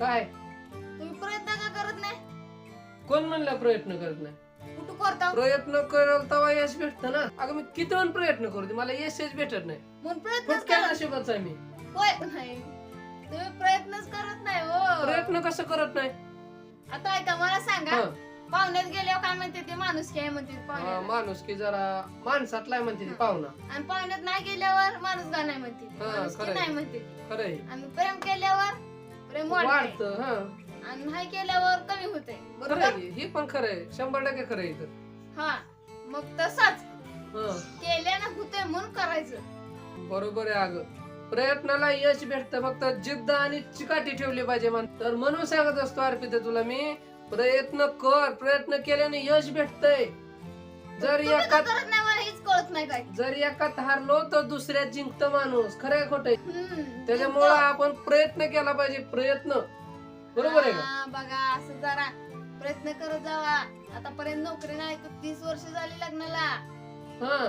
काय? तुम्ही प्रयत्न का करत नाही? कोण म्हणला प्रयत्न करत नाही? कुठं करता? प्रयत्न करल तेव्हा यश भेटत ना. अगं मी किती पण प्रयत्न करते मला यशच भेटत नाही. म्हणून प्रयत्नच फुटक्या करत नशिबाचा आहे मी. होय नाही. तुम्ही प्रयत्नच करत नाही हो. प्रयत्न कसं करत नाही? आता ऐका मला सांगा. हं. पाहुण्यात गेल्यावर काय म्हणते ते? माणूस काय म्हणते हा, पाहुण्याला. माणूस की जरा माणसातला आहे म्हणते ती पाहुणा. आणि पाहुण्यात नाही गेल्यावर माणूस गा नाही म्हणते ती. हा, खरंय. नाही म्हणते ती. खरंय आणि प्रेम केल्यावर प्रेम वाढत वाढत हा. आणि नाही केल्यावर कमी होते खरंय बरोबर की. ही पण शंभर टक्के खरंय इथं हा मग तसाच हा. केल्यानं होते म्हणून करायचं. बरोबर आहे अगं. प्रयत्नाला यश भेटतं फक्त जिद्द आणि चिकाटी ठेवली पाहिजे मन तर म्हणून सांगत असतो अर्पिता तुला मी प्रयत्न कर. प्रयत्न केल्याने यश भेटतय. जर तुम्ही करत नाही नाही काय? जर एकात हारलो तर दुसऱ्यात जिंकत माणूस. खोटय हम्म, त्याच्यामुळं आपण प्रयत्न केला पाहिजे प्रयत्न. बरोबर आहे का? हा, बघा असं जरा प्रयत्न करत जावा. आतापर्यंत नोकरी नाही तर तीस वर्ष झाली लग्नाला. हा.